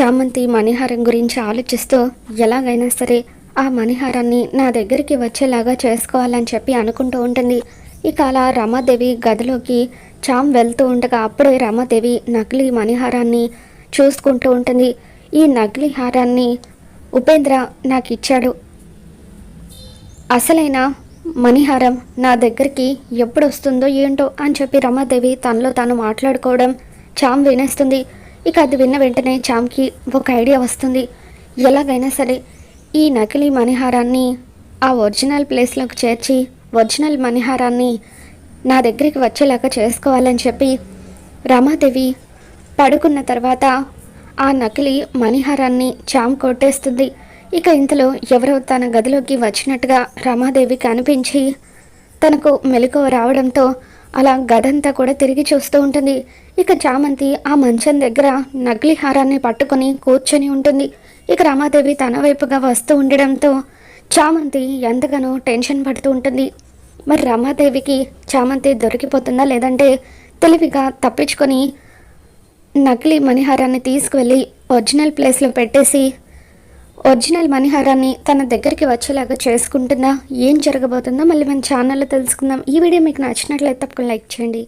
చామంతి మణిహారం గురించి ఆలోచిస్తూ ఎలాగైనా సరే ఆ మణిహారాన్ని నా దగ్గరికి వచ్చేలాగా చేసుకోవాలని చెప్పి అనుకుంటూ ఉంటుంది. ఇక అలా రమాదేవి గదిలోకి చామ్ వెళ్తూ ఉండగా అప్పుడే రమాదేవి నకిలీ మణిహారాన్ని చూసుకుంటూ ఉంటుంది. ఈ నకిలీ హారాన్ని ఉపేంద్ర నాకు ఇచ్చాడు అసలైన మణిహారం నా దగ్గరికి ఎప్పుడు వస్తుందో ఏంటో అని చెప్పి రమాదేవి తనలో తాను మాట్లాడుకోవడం చామ్ వినేస్తుంది. ఇక అది విన్న వెంటనే చామ్కి ఒక ఐడియా వస్తుంది. ఎలాగైనా సరే ఈ నకిలీ మణిహారాన్ని ఆ ఒరిజినల్ ప్లేస్లోకి చేర్చి ఒరిజినల్ మణిహారాన్ని నా దగ్గరికి వచ్చేలాగా చేసుకోవాలని చెప్పి రమాదేవి పడుకున్న తర్వాత ఆ నకిలీ మణిహారాన్ని చామ్ కొట్టేస్తుంది. ఇక ఇంతలో ఎవరో తన గదిలోకి వచ్చినట్టుగా రమాదేవి కనిపించి తనకు మెలకువ రావడంతో అలా గదంతా కూడా తిరిగి చూస్తూ ఉంటుంది. ఇక చామంతి ఆ మంచం దగ్గర నకిలీ హారాన్ని పట్టుకొని కూర్చొని ఉంటుంది. ఇక రమాదేవి తన వైపుగా వస్తూ ఉండడంతో చామంతి ఎంతగానో టెన్షన్ పడుతూ ఉంటుంది. మరి రమాదేవికి చామంతి దొరికిపోతుందా లేదంటే తెలివిగా తప్పించుకొని నకిలీ మణిహారాన్ని తీసుకువెళ్ళి ఒరిజినల్ ప్లేస్లో పెట్టేసి ఒరిజినల్ మణిహారాన్ని తన దగ్గరికి వచ్చేలాగా చేసుకుంటుందా? ఏం జరగబోతుందో మళ్ళీ మన ఛానల్లో తెలుసుకుందాం. ఈ వీడియో మీకు నచ్చినట్లయితే తప్పకుండా లైక్ చేయండి.